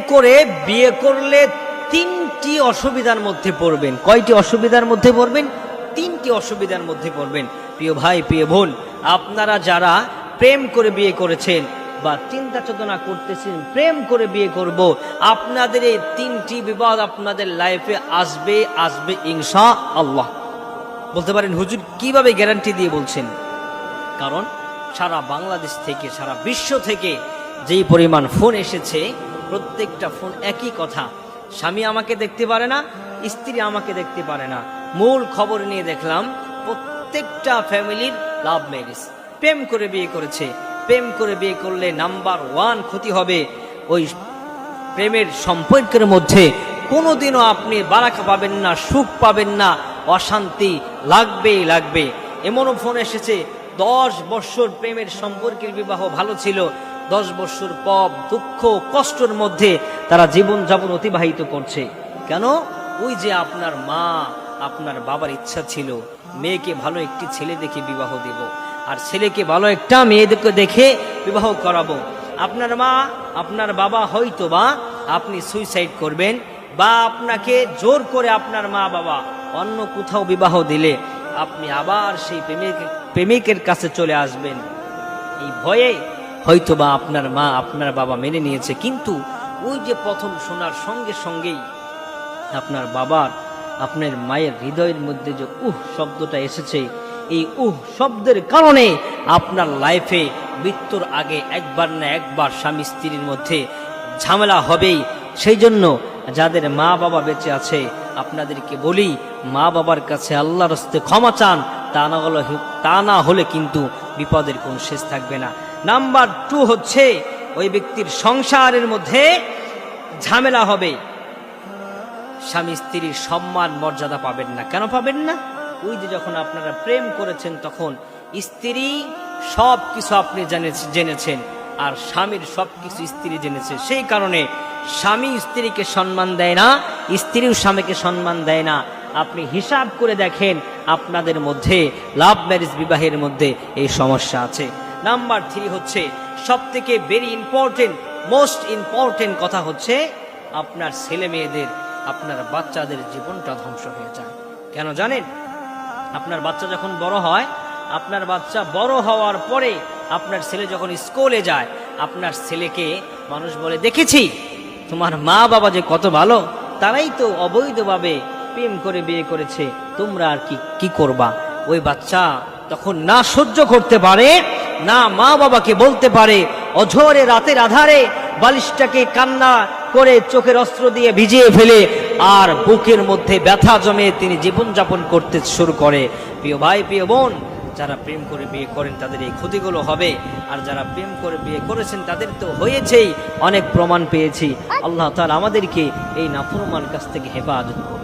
করে বিয়ে করলে তিনটি অসুবিধার মধ্যে পড়বেন। কয়টি অসুবিধার মধ্যে পড়বেন? তিনটি অসুবিধার মধ্যে পড়বেন। প্রিয় ভাই, প্রিয় বোন, আপনারা যারা প্রেম করে বিয়ে করেছেন বা চিন্তা চেতনা করতেছেন, প্রেম করে বিয়ে করব, আপনাদের এই তিনটি বিবাদ আপনাদের লাইফে আসবে আসবে ইনশা আল্লাহ বলতে পারেন, হুজুর কীভাবে গ্যারান্টি দিয়ে বলছেন? কারণ সারা বাংলাদেশ থেকে, সারা বিশ্ব থেকে যেই পরিমাণ ফোন এসেছে প্রত্যেকটা ফোন একই কথা। স্বামী আমাকে দেখতে পারে না, স্ত্রী আমাকে দেখতে পারে না। মূল খবর নিয়ে দেখলাম, প্রত্যেকটা ফ্যামিলির লাভ ম্যারেজ। প্রেম করে বিয়ে করেছে। প্রেম করে বিয়ে করলে নাম্বার ওয়ান ক্ষতি হবে। ওই প্রেমের সম্পর্কের মধ্যে কোনোদিনও আপনি বারাকা পাবেন না, সুখ পাবেন না। অশান্তি লাগবেই লাগবে। এমনও ফোন এসেছে দশ বৎসর প্রেমের সম্পর্কের বিবাহ ভালো ছিল। দশ বৎসর পর দুঃখ কষ্টের মধ্যে তারা জীবনযাপন অতিবাহিত করছে। কেন? ওই যে আপনার মা, আপনার বাবার ইচ্ছা ছিল। মেয়েকে ভালো একটি ছেলে দেখে বিবাহ দেব। আর ছেলেকে ভালো একটা মেয়েদেরকে দেখে বিবাহ করাবো। আপনার মা, আপনার বাবা হয়তো বা আপনি সুইসাইড করবেন বা আপনাকে জোর করে আপনার মা বাবা অন্য কোথাও বিবাহ দিলে আপনি আবার সেই প্রেমিক, প্রেমিকের কাছে চলে আসবেন। এই ভয়ে হয়তো বা আপনার মা আপনার বাবা মেনে নিয়েছে, কিন্তু ওই যে প্রথম শোনার সঙ্গে সঙ্গেই আপনার বাবার, আপনার মায়ের হৃদয়ের মধ্যে যে উহ শব্দটা এসেছে, এই উহ শব্দের কারণে আপনার লাইফে মৃত্যুর আগে একবার না একবার স্বামী স্ত্রীর মধ্যে ঝামেলা হবেই। সেই জন্য যাদের মা বাবা বেঁচে আছে, আপনাদেরকে বলি মা বাবার কাছে আল্লাহর হস্তে ক্ষমা চান, তা না হলে তা না হলে কিন্তু বিপদের কোনো শেষ থাকবে না। নাম্বার টু হচ্ছে, ওই ব্যক্তির সংসারের মধ্যে ঝামেলা হবে। স্বামী স্ত্রীর সম্মান, মর্যাদা পাবেন না। কেন পাবেন না? ওই যে যখন আপনারা প্রেম করেছেন, তখন স্ত্রী সব কিছু আপনি জেনে- জেনেছেন, আর স্বামীর সব কিছু স্ত্রী জেনেছে। সেই কারণে স্বামী স্ত্রীকে সম্মান দেয় না, স্ত্রীও স্বামীকে সম্মান দেয় না। আপনি হিসাব করে দেখেন আপনাদের মধ্যে, লাভ ম্যারেজ বিবাহের মধ্যে এই সমস্যা আছে। নাম্বার থ্রি হচ্ছে সব থেকে ভেরি ইম্পর্টেন্ট মোস্ট ইম্পর্টেন্ট কথা হচ্ছে, আপনার ছেলে মেয়েদের, আপনার বাচ্চাদের জীবনটা ধ্বংস হয়ে যায়। কেন জানেন? আপনার বাচ্চা যখন বড় হয়, আপনার বাচ্চা বড় হওয়ার পরে আপনার ছেলে যখন স্কুলে যায়, আপনার ছেলেকে মানুষ বলে, দেখেছি, তোমার মা বাবা যে কত ভালো, তারাই তো অবৈধভাবে প্রেম করে বিয়ে করেছে, তোমরা আর কি কি করবা? ওই বাচ্চা তখন না সহ্য করতে পারে, না মা বাবাকে বলতে পারে, অঝরে রাতের আধারে বালিশটাকে কান্না করে চোখের অস্ত্র দিয়ে ভিজিয়ে ফেলে আর বুকের মধ্যে ব্যথা জমে তিনি জীবনযাপন করতে শুরু করে। প্রিয় ভাই, প্রিয় বোন, যারা প্রেম করে বিয়ে করেন, তাদের এই ক্ষতিগুলো হবে। আর যারা প্রেম করে বিয়ে করেছেন, তাদের তো হয়েছেই, অনেক প্রমাণ পেয়েছি। আল্লাহ তাআলা আমাদেরকে এই নাফরমান কাছ থেকে হেফাজত করুন।